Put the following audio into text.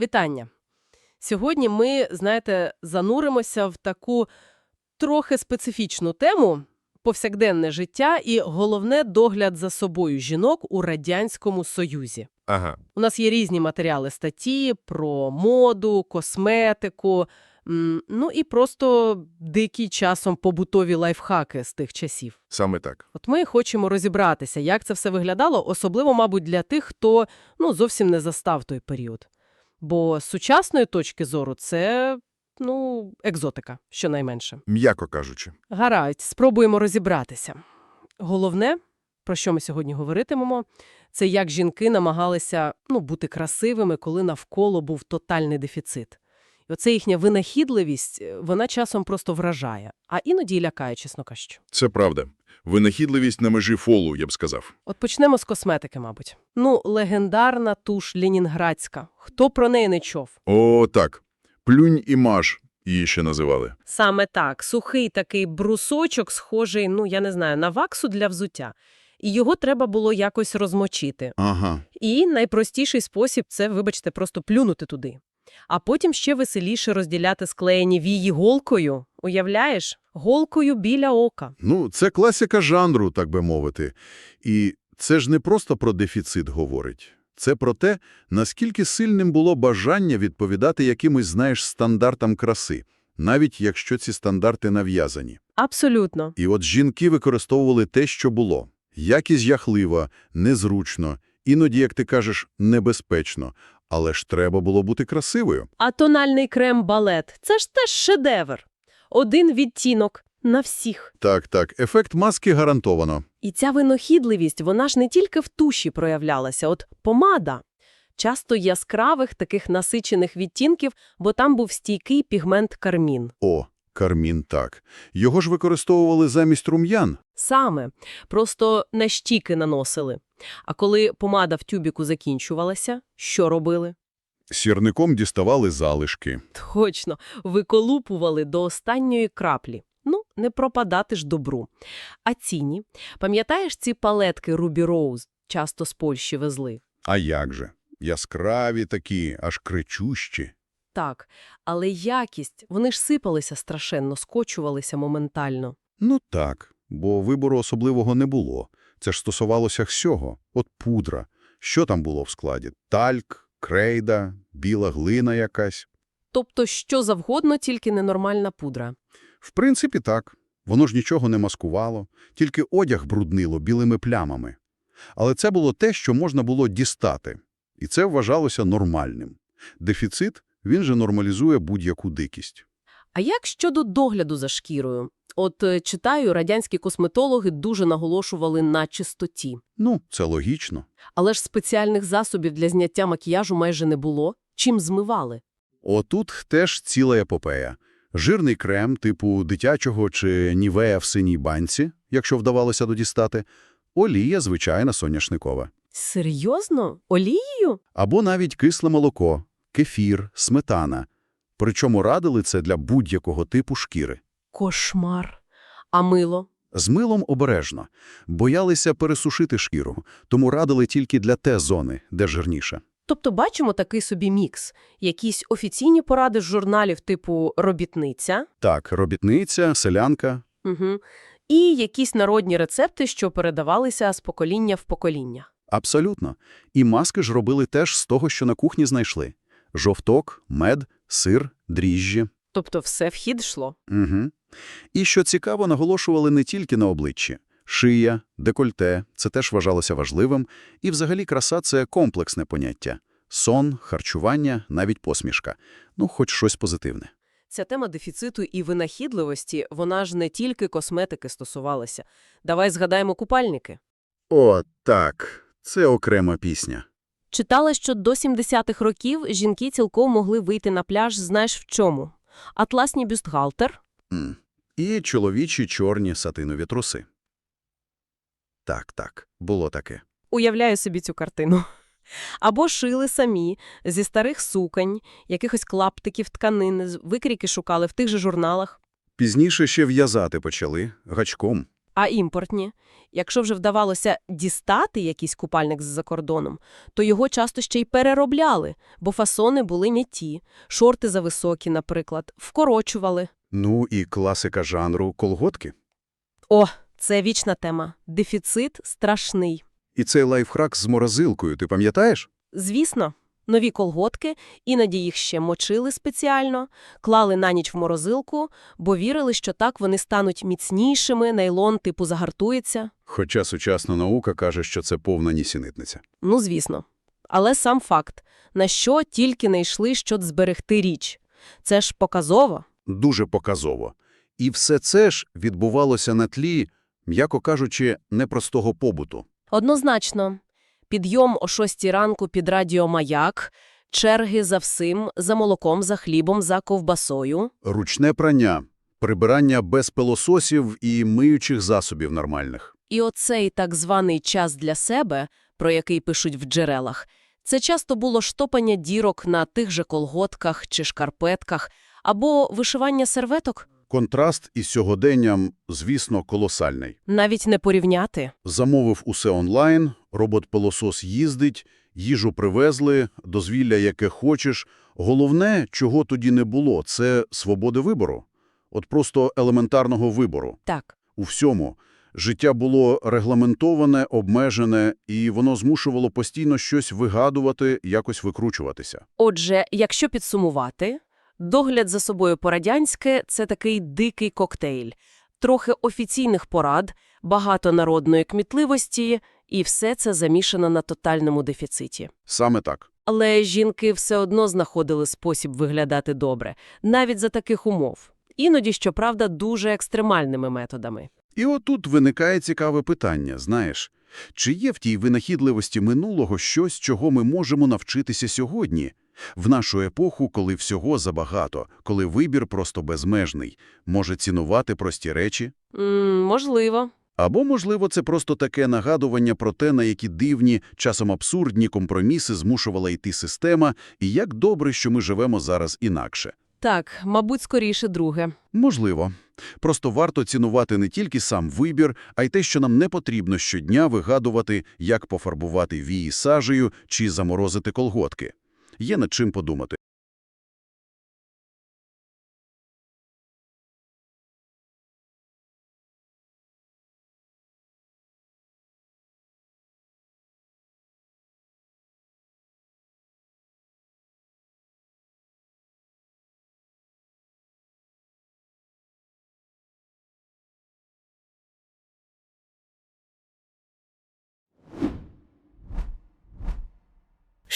Вітання! Сьогодні ми, знаєте, зануримося в таку трохи специфічну тему – повсякденне життя і, головне, догляд за собою жінок у Радянському Союзі. Ага. У нас є різні матеріали статті про моду, косметику, ну і просто дикі часом побутові лайфхаки з тих часів. Саме так. От ми хочемо розібратися, як це все виглядало, особливо, мабуть, для тих, хто ну, зовсім не застав той період. Бо з сучасної точки зору це, ну, екзотика, щонайменше. М'яко кажучи. Гаразд, спробуємо розібратися. Головне, про що ми сьогодні говоритимемо, це як жінки намагалися ну, бути красивими, коли навколо був тотальний дефіцит. І оце їхня винахідливість, е, вона часом просто вражає, а іноді лякає, чесно кажучи. Це правда. Винахідливість на межі фолу, я б сказав. От почнемо з косметики, мабуть. Ну, легендарна туш Ленінградська. Хто про неї не чув? О, так. Плюнь і маж її ще називали. Саме так. Сухий такий брусочок, схожий, ну, я не знаю, на ваксу для взуття. І його треба було якось розмочити. Ага. І найпростіший спосіб – це, вибачте, просто плюнути туди. А потім ще веселіше розділяти склеєні вії голкою. Уявляєш? Голкою біля ока. Ну, це класика жанру, так би мовити. І це ж не просто про дефіцит говорить. Це про те, наскільки сильним було бажання відповідати якимось, знаєш, стандартам краси, навіть якщо ці стандарти нав'язані. Абсолютно. І от жінки використовували те, що було. Якість жахлива, незручно, іноді, як ти кажеш, небезпечно. Але ж треба було бути красивою. А тональний крем-балет – це ж теж шедевр. Один відтінок на всіх. Так, так, ефект маски гарантовано. І ця винохідливість, вона ж не тільки в туші проявлялася, от помада. Часто яскравих таких насичених відтінків, бо там був стійкий пігмент кармін. О, кармін так. Його ж використовували замість рум'ян. Саме, просто на щіки наносили. А коли помада в тюбіку закінчувалася, що робили? Сірником діставали залишки. Точно, виколупували до останньої краплі. Ну, не пропадати ж добру. А ціні? Пам'ятаєш ці палетки Ruby Rose? Часто з Польщі везли. А як же? Яскраві такі, аж кричущі. Так, але якість, вони ж сипалися страшенно, скочувалися моментально. Ну так, бо вибору особливого не було. Це ж стосувалося всього. От пудра. Що там було в складі? Тальк, крейда, біла глина якась. Тобто що завгодно, тільки ненормальна пудра. В принципі, так. Воно ж нічого не маскувало, тільки одяг бруднило білими плямами. Але це було те, що можна було дістати. І це вважалося нормальним. Дефіцит, він же нормалізує будь-яку дикість. А як щодо догляду за шкірою? От е, читаю, радянські косметологи дуже наголошували на чистоті. Ну, це логічно. Але ж спеціальних засобів для зняття макіяжу майже не було. Чим змивали? Отут теж ціла епопея. Жирний крем типу дитячого чи нівея в синій банці, якщо вдавалося додістати, олія звичайна соняшникова. Серйозно? Олією? Або навіть кисле молоко, кефір, сметана. Причому радили це для будь-якого типу шкіри. Кошмар. А мило? З милом обережно. Боялися пересушити шкіру, тому радили тільки для те зони, де жирніше. Тобто бачимо такий собі мікс. Якісь офіційні поради з журналів типу «Робітниця» Так, робітниця, селянка. угу. і якісь народні рецепти, що передавалися з покоління в покоління. Абсолютно. І маски ж робили теж з того, що на кухні знайшли. Жовток, мед, сир, дріжджі. Тобто все в хід йшло. Угу. І, що цікаво, наголошували не тільки на обличчі. Шия, декольте – це теж вважалося важливим. І взагалі краса – це комплексне поняття. Сон, харчування, навіть посмішка. Ну, хоч щось позитивне. Ця тема дефіциту і винахідливості, вона ж не тільки косметики стосувалася. Давай згадаємо купальники. О, так. Це окрема пісня. Читала, що до 70-х років жінки цілком могли вийти на пляж, знаєш в чому? Атласні бюстгальтер, М. І чоловічі чорні сатинові труси. Так, так, було таке. Уявляю собі цю картину. Або шили самі, зі старих суконь, якихось клаптиків тканини, викрійки шукали в тих же журналах. Пізніше ще в'язати почали гачком. А імпортні? Якщо вже вдавалося дістати якийсь купальник з-за кордоном, то його часто ще й переробляли, бо фасони були не ті, шорти зависокі, наприклад, вкорочували. Ну і класика жанру колготки. О, це вічна тема. Дефіцит страшний. І цей лайфхак з морозилкою, ти пам'ятаєш? Звісно, нові колготки, іноді їх ще мочили спеціально, клали на ніч в морозилку, бо вірили, що так вони стануть міцнішими, нейлон типу загартується. Хоча сучасна наука каже, що це повна нісенітниця. Ну, звісно. Але сам факт, на що тільки не йшли, щоб зберегти річ. Це ж показово. Дуже показово. І все це ж відбувалося на тлі, м'яко кажучи, непростого побуту. Однозначно. Підйом о шостій ранку під радіо «Маяк», черги за всім, за молоком, за хлібом, за ковбасою. Ручне прання, прибирання без пилососів і миючих засобів нормальних. І оцей так званий час для себе, про який пишуть в джерелах, це часто було штопання дірок на тих же колготках чи шкарпетках або вишивання серветок. Контраст із сьогоденням, звісно, колосальний. Навіть не порівняти. Замовив усе онлайн, робот-пилосос їздить, їжу привезли, дозвілля яке хочеш. Головне, чого тоді не було, це свободи вибору. От просто елементарного вибору. Так. У всьому. Життя було регламентоване, обмежене, і воно змушувало постійно щось вигадувати, якось викручуватися. Отже, якщо підсумувати, догляд за собою по-радянськи – це такий дикий коктейль. Трохи офіційних порад, багато народної кмітливості, і все це замішано на тотальному дефіциті. Саме так. Але жінки все одно знаходили спосіб виглядати добре, навіть за таких умов. Іноді, щоправда, дуже екстремальними методами. І отут виникає цікаве питання, знаєш. Чи є в тій винахідливості минулого щось, чого ми можемо навчитися сьогодні? В нашу епоху, коли всього забагато, коли вибір просто безмежний, може цінувати прості речі? М, можливо. Або, можливо, це просто таке нагадування про те, на які дивні, часом абсурдні компроміси змушувала йти система, і як добре, що ми живемо зараз інакше. Так, мабуть, скоріше друге. Можливо. Просто варто цінувати не тільки сам вибір, а й те, що нам не потрібно щодня вигадувати, як пофарбувати вії сажею чи заморозити колготки. Є над чим подумати.